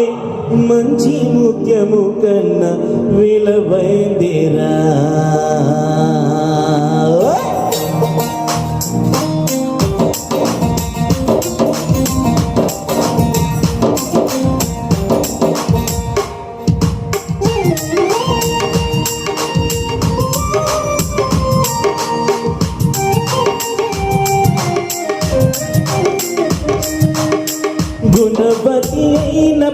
ఆమె మంచి ముఖ్యము కన్నా విలువైందిరా. గుణవ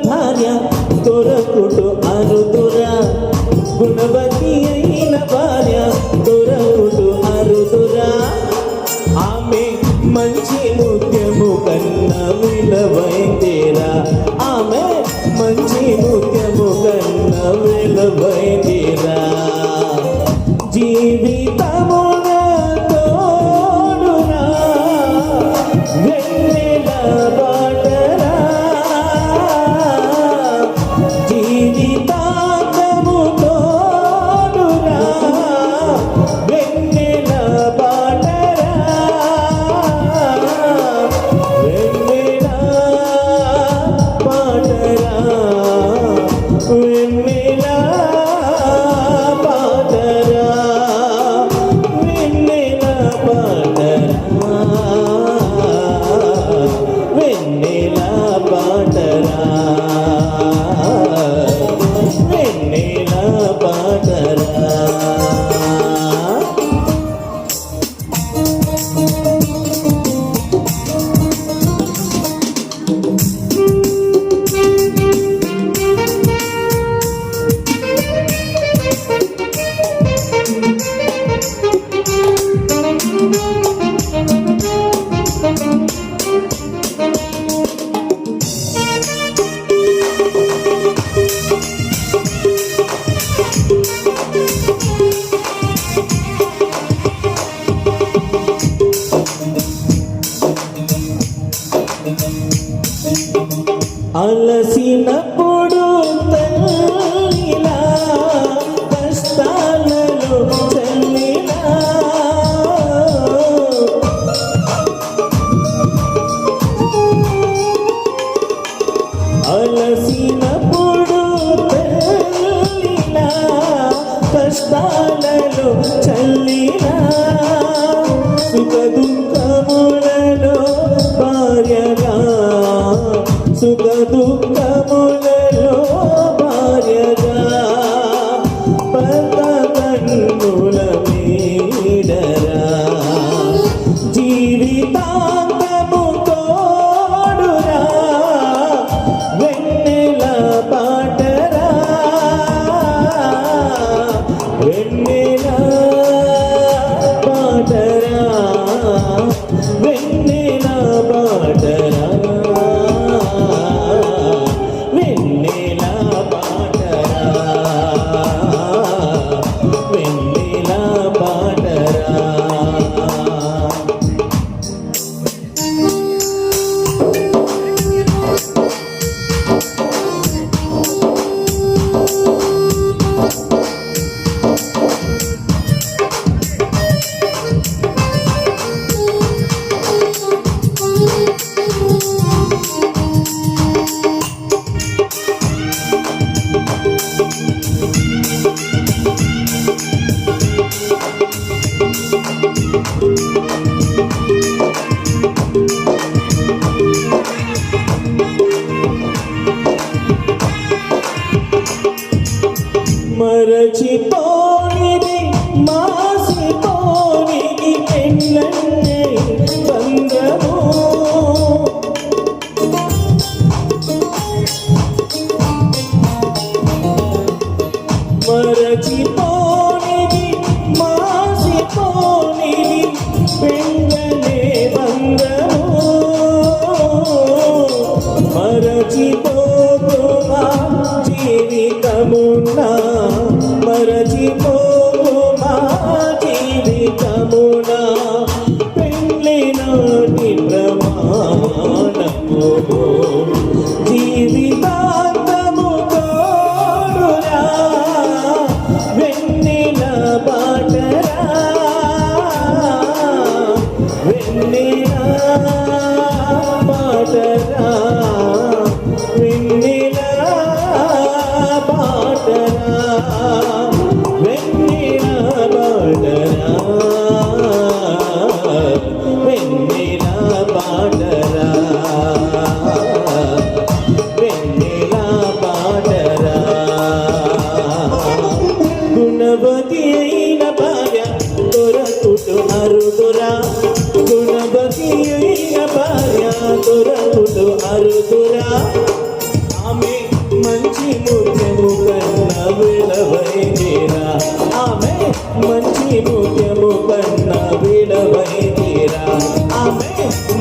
భార్య దొరకుడు అరుదురా. గుణవతి అయిన భార్య దొరకుడు అరుదురా. ఆమె మంచి ముత్యము కన్నా విలువైందేరా. ఆమె మంచి ముత్యము కన్నా విలువైందేరా. జీవిత అలసిన పో చల్లినా. என்னே మరచిపోయిది మా దూరతులు అరుగురా ఆమె మంచి ముఖ్యము కన్నా విలవైందిరా ఆమె మంచి ముఖ్యము కన్నా విలవైందిరా ఆమె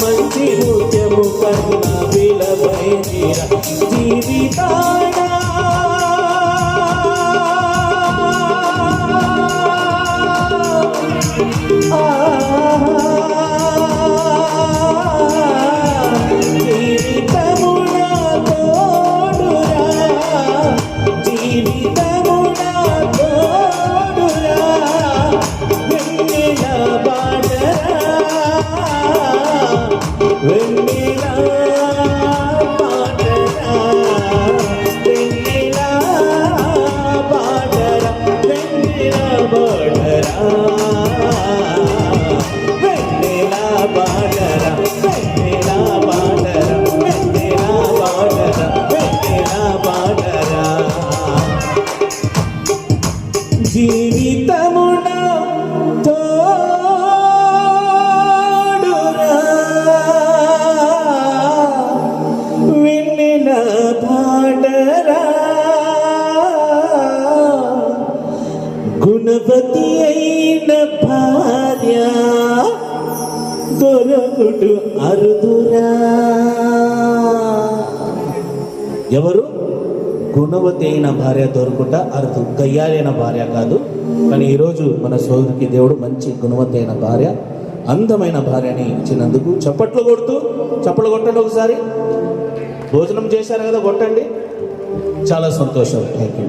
మంచి ముఖ్యము కన్నా విలవైందిరా జీవితాన్ని Hey. దొరకుడు అరుదురా. ఎవరు? గుణవతి అయిన భార్య దొరుకుట అరుదు. గయ్యాలైన భార్య కాదు. కానీ ఈరోజు మన సోదరికి దేవుడు మంచి గుణవతి అయిన భార్య అందమైన భార్యని ఇచ్చినందుకు చప్పట్లు కొడుతూ చప్పట్లు కొట్టండి ఒకసారి. భోజనం చేశారు కదా కొట్టండి. చాలా సంతోషం. Thank you